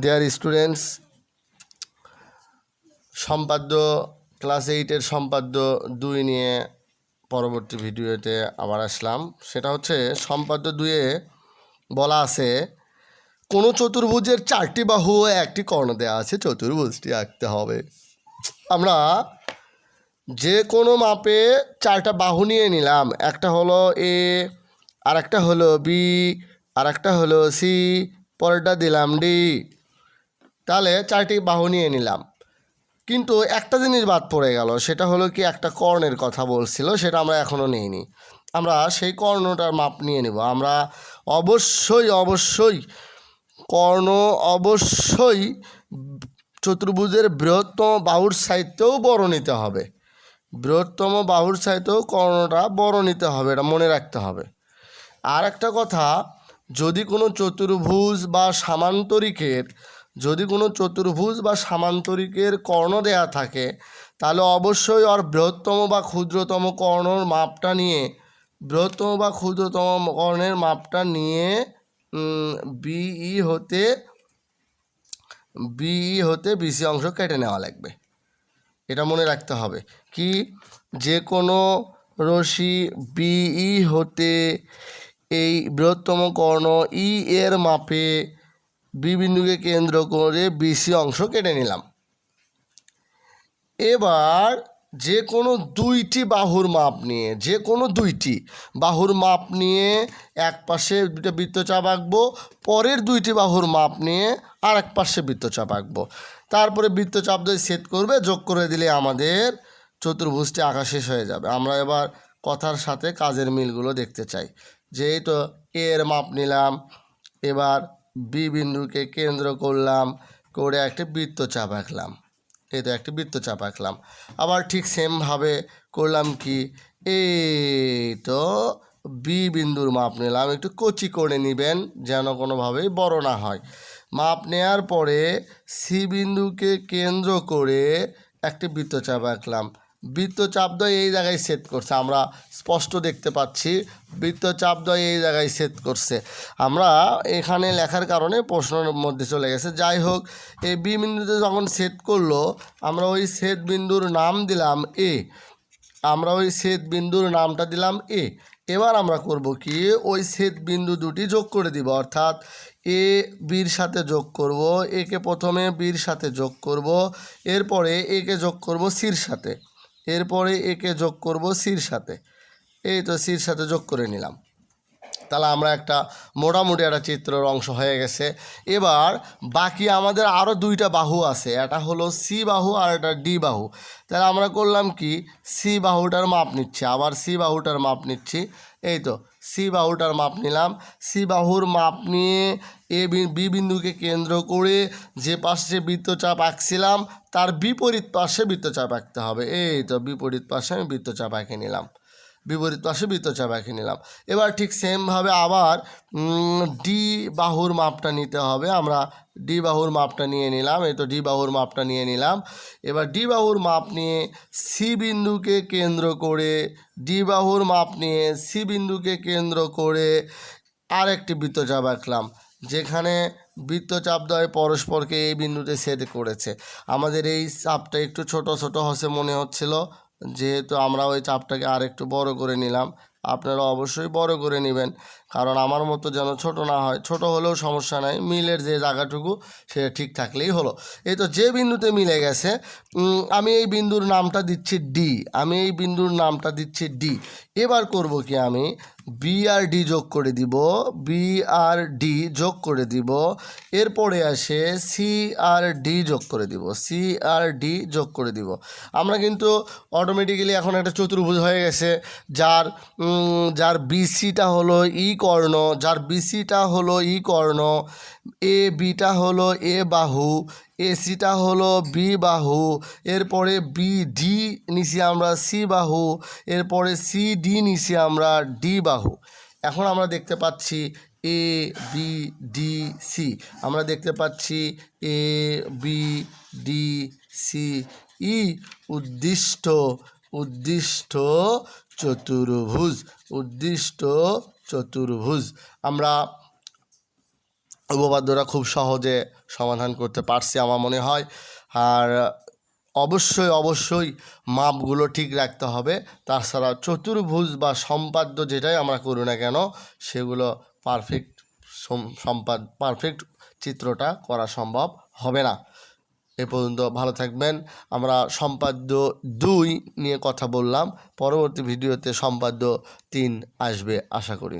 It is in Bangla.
দেয়ার স্টুডেন্টস সম্পাদ্য ক্লাস এইটের সম্পাদ্য দুই নিয়ে পরবর্তী ভিডিওতে আবার আসলাম। সেটা হচ্ছে, সম্পাদ্য দুয়ে বলা আছে, কোনো চতুর্ভুজের চারটি বাহু একটি কর্ণ দেওয়া আছে, চতুর্ভুজটি আঁকতে হবে। আমরা যে কোনো মাপে চারটা বাহু নিয়ে নিলাম। একটা হলো এ আর একটা হলো বি আর একটা হলো সি পরেরটা দিলাম ডি তাহলে চারটি বাহু নিয়ে নিলাম। কিন্তু একটা জিনিস বাদ পড়ে গেল, সেটা হলো কি একটা কর্ণের কথা বলছিল, সেটা আমরা এখনও নিইনি। আমরা সেই কর্ণটার মাপ নিয়ে নেব। আমরা অবশ্যই অবশ্যই কর্ণ অবশ্যই চতুর্ভুজের বৃহত্তম বাহুর সাহিত্যেও বড় নিতে হবে। বৃহত্তম বাহুর সাহিত্যেও কর্ণটা বড় নিতে হবে, এটা মনে রাখতে হবে। আর একটা কথা, যদি কোনো চতুর্ভুজ বা সামান্তরিকের যদি কোনো চতুর্ভুজ বা সামান্তরিকের কর্ণ দেয়া থাকে, তাহলে অবশ্যই ওর বৃহত্তম বা ক্ষুদ্রতম কর্ণর মাপটা নিয়ে, বৃহত্তম বা ক্ষুদ্রতম কর্ণের মাপটা নিয়ে বিই হতে বিই হতে বিসি অংশ কেটে নেওয়া লাগবে। এটা মনে রাখতে হবে কি, যে কোনো রশি বিই হতে এই বৃহত্তম কর্ণ ই এর মাপে বি বিন্দুকে কেন্দ্র করে বিসি অংশ কেটে নিলাম। এবার যে কোনো দুইটি বাহুর মাপ নিয়ে, যে কোনো দুইটি বাহুর মাপ নিয়ে এক পাশে দুটো বৃত্তচাপ আঁকবো, পরের দুইটি বাহুর মাপ নিয়ে আর এক পাশে বৃত্তচাপ আঁকবো। তারপরে বৃত্তচাপ দিয়ে সেট করবে, যোগ করে দিলে আমাদের চতুর্ভুজটি আঁকা শেষ হয়ে যাবে। আমরা এবার কথার সাথে কাজের মিলগুলো দেখতে চাই। যে এই তো এ এর মাপ নিলাম, এবার বি বিন্দুকে কেন্দ্র করলাম, করে একটি বৃত্তচাপ আঁকলাম। এই তো একটি বৃত্তচাপ আঁকলাম। আবার ঠিক সেমভাবে করলাম কি? এই তো বি বিন্দুর মাপ নিলাম। একটু কচি করে নেবেন যেন কোনোভাবেই বড় না হয়। মাপ নেওয়ার পরে সি বিন্দুকে কেন্দ্র করে একটি বৃত্তচাপ আঁকলাম। বৃত্তচাপদ্বয় এই জায়গায় সেট করছে। আমরা স্পষ্ট দেখতে পাচ্ছি বৃত্তচাপদ্বয় এই জায়গায় সেট করছে। আমরা এখানে লেখার কারণে প্রশ্নের মধ্যে চলে গেছে। যাই হোক, এই বি বিন্দুতে যখন সেট করল, আমরা ওই সেট বিন্দুর নাম দিলাম এ। আমরা ওই সেট বিন্দুর নামটা দিলাম এ। এবার আমরা করব কি, ওই সেট বিন্দু দুটি যোগ করে দিব। অর্থাৎ এ বির সাথে যোগ করব একে প্রথমে বির সাথে যোগ করব, এরপরে একে যোগ করব সির সাথে। এরপরে একে যোগ করব সির সাথে। এই তো সির সাথে যোগ করে নিলাম। তাহলে আমরা একটা মোটামুটি একটা চিত্রের অংশ হয়ে গেছে। এবার বাকি আমাদের আরও দুইটা বাহু আছে। এটা হলো সি বাহু আর এটা ডি বাহু। তাহলে আমরা করলাম কি? সি বাহুটার মাপ নিচ্ছি। আবার সি বাহুটার মাপ নিচ্ছি। এই তো সি বাহুটার মাপ নিলাম। সি বাহুর মাপ নিয়ে এ বি- বিন্দুকে কেন্দ্র করে যে পাশে বৃত্তচাপ আঁকছিলাম, তার বিপরীত পাশে বৃত্তচাপ আঁকতে হবে। এই তো বিপরীত পাশে আমি বৃত্তচাপ আঁকে নিলাম। বিপরীত পাশে বৃত্তচাপ আঁকে নিলাম। এবার ঠিক সেমভাবে আবার ডি বাহুর মাপটা নিতে হবে। আমরা ডি বাহুর মাপটা নিয়ে নিলাম। এই তো ডি বাহুর মাপটা নিয়ে নিলাম। এবার ডি বাহুর মাপ নিয়ে সি বিন্দুকে কেন্দ্র করে ডি বাহুর মাপ নিয়ে সি বিন্দুকে কেন্দ্র করে আরেকটি বৃত্তচাপ আঁকলাম, যেখানে বৃত্তচাপদ্বয় পরস্পরকে এই বিন্দুতে সেট করেছে। আমাদের এই চাপটা একটু ছোট ছোট হসে মনে হচ্ছিল। যেহেতু আমরা ওই চাপটাকে আর একটু বড় করে নিলাম, আপনারা অবশ্যই বড় করে নেবেন। কারণ আমার মতো যেন ছোট না হয়, ছোট হলেও সমস্যা নাই, মিলের যে জায়গাটুকু সেটা ঠিক থাকলেই হলো। এই তো যে বিন্দুতে মিলে গেছে আমি এই বিন্দুর নামটা দিচ্ছি ডি, আমি এই বিন্দুর নামটা দিচ্ছি ডি। এবার করব কি আমি? বি আর ডি যোগ করে দিব বি আর ডি যোগ করে দিব, এরপরে আসে সি আর ডি যোগ করে দিব সি আর ডি যোগ করে দিব। আমরা কিন্তু অটোমেটিক্যালি এখন একটা চতুর্ভুজ হয়ে গেছে, যার যার বিসিটা হলো ই কর্ণ, যার বিসিটা হলো ই কর্ণ এ বিটা হলো এ বাহু এসিটা হলো বি বাহু, এরপরে বি ডি নিচে আমরা সি বাহু, এরপরে সি ডি নিচে আমরা ডি বাহু। এখন আমরা দেখতে পাচ্ছি এ বি ডি সি আমরা দেখতে পাচ্ছি A B D C E উদ্দিষ্ট উদ্দিষ্ট চতুর্ভুজ উদ্দিষ্ট চতুর্ভুজ। আমরা উপপাদ্যটা খুব সহজে সমাধান করতে পারছি আমার মনে হয়। আর অবশ্যই অবশ্যই মাপগুলো ঠিক রাখতে হবে। তাছাড়া চতুর্ভুজ বা সম্পাদ্য যেটাই আমরা করি না কেন, সেগুলো পারফেক্ট সম্পাদ পারফেক্ট চিত্রটা করা সম্ভব হবে না। এ পর্যন্ত ভালো থাকবেন। আমরা সম্পাদ্য দুই নিয়ে কথা বললাম। পরবর্তী ভিডিওতে সম্পাদ্য তিন আসবে, আশা করি।